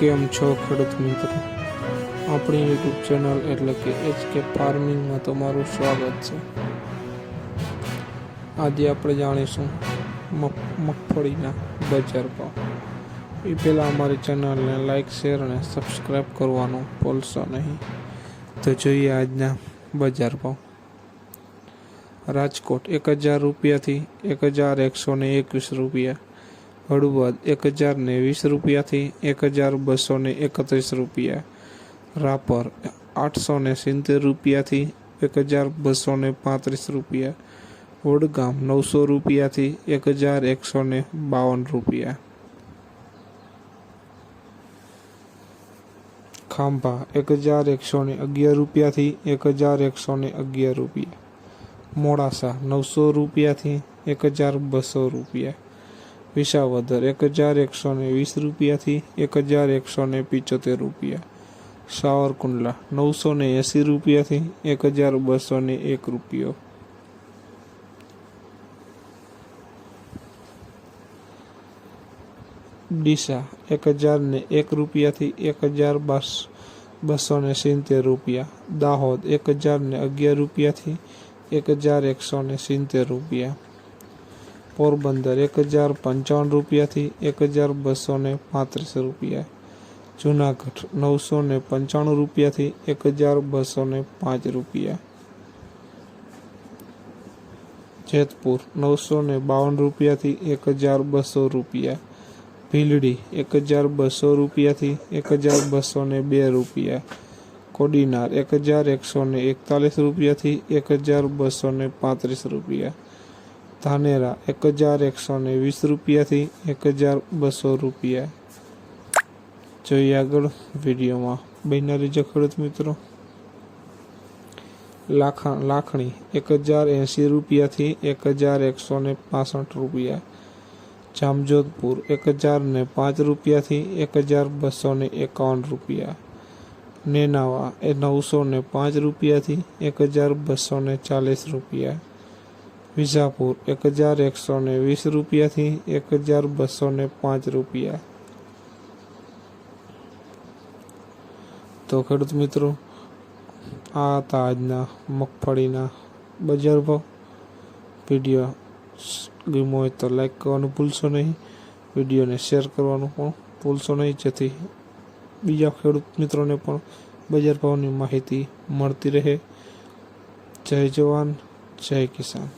કેમ છો ખેડૂત મિત્રો? આપણી યુટ્યુબ ચેનલ એટલે કે એચ કે ફાર્મિંગમાં તમારું સ્વાગત છે. આજે આપણે જાણીશું મગ, મગફળીના બજાર ભાવ. એ પહેલાં અમારી ચેનલને લાઇક શેર અને સબસ્ક્રાઈબ કરવાનું ભૂલશો નહીં. તો જોઈએ આજના બજાર ભાવ. રાજકોટ એક હજાર રૂપિયાથી એક હજાર એકસો ને એકવીસ રૂપિયા. હળવદ એક હજાર ને વીસ રૂપિયાથી એક હજાર બસો ને એકત્રીસ રૂપિયા. રાપર આઠસો ને સિત્તેર રૂપિયાથી એક હજાર બસો ને પાંત્રીસ રૂપિયા. વડગામ નવસો રૂપિયાથી એક હજાર એકસો ને બાવન રૂપિયા. ખાંભા એક હજાર એકસો ને અગિયાર રૂપિયાથી એક હજાર એકસો ને અગિયાર રૂપિયા. મોડાસા નવસો રૂપિયાથી એક હજાર બસો રૂપિયા. વિસાવદર એક હજાર એકસો ને વીસ રૂપિયાથી એક હજાર એકસો ને પિચોતેર રૂપિયા. સાવરકુંડલા નવસો ને એંસી રૂપિયાથી એક હજાર બસો ને એક રૂપિયો. ડીસા એક હજાર ને એક રૂપિયાથી એક હજાર બસ, બસો ને સિત્તેર રૂપિયા. દાહોદ એક હજાર ને અગિયાર રૂપિયાથી એક હજાર એકસો ને સિત્તેર રૂપિયા. પોરબંદર એક હજાર પંચાવન રૂપિયાથી એક હજાર બસો ને પાંત્રીસ રૂપિયા. જુનાગઢ નવસો ને પંચાણું રૂપિયાથી એક હજાર બસો ને પાંચ રૂપિયા. જેતપુર નવસો ને બાવન રૂપિયાથી એક હજાર બસો રૂપિયા. ભીલડી એક હજાર બસો રૂપિયાથી એક હજાર બસો ને બે રૂપિયા. કોડીનાર એક હજાર એકસો ને એકતાલીસ રૂપિયાથી એક હજાર બસો ને પાંત્રીસ રૂપિયા. ધાનેરા એક હજાર એકસો ને વીસ રૂપિયાથી એક હજાર બસો રૂપિયા. જોઈએ આગળ વિડીયોમાં. બહેના રીજો ખેડૂત મિત્રો. લાખા, લાખણી, એક હજાર એંસી રૂપિયાથી એક હજાર એકસો ને પાસઠ રૂપિયા. જામજોધપુર, એક હજાર ને પાંચ રૂપિયાથી એક હજાર બસો ને એકાવન રૂપિયા. નેનાવા, એ નવસો ને પાંચ રૂપિયાથી એક હજાર બસો ને ચાલીસ રૂપિયા. વિજાપુર એક હજાર એકસો ને વીસ રૂપિયાથી એક હજાર બસો ને પાંચ રૂપિયા. તો ખેડૂત મિત્રો, આ હતા આજના મગફળીના બજાર ભાવ. વીડિયો ગમ્યો હોય તો લાઈક કરવાનું ભૂલશો નહીં. વિડીયોને શેર કરવાનું પણ ભૂલશો નહીં, જેથી બીજા ખેડૂત મિત્રોને પણ બજાર ભાવની માહિતી મળતી રહે. જય જવાન, જય કિસાન.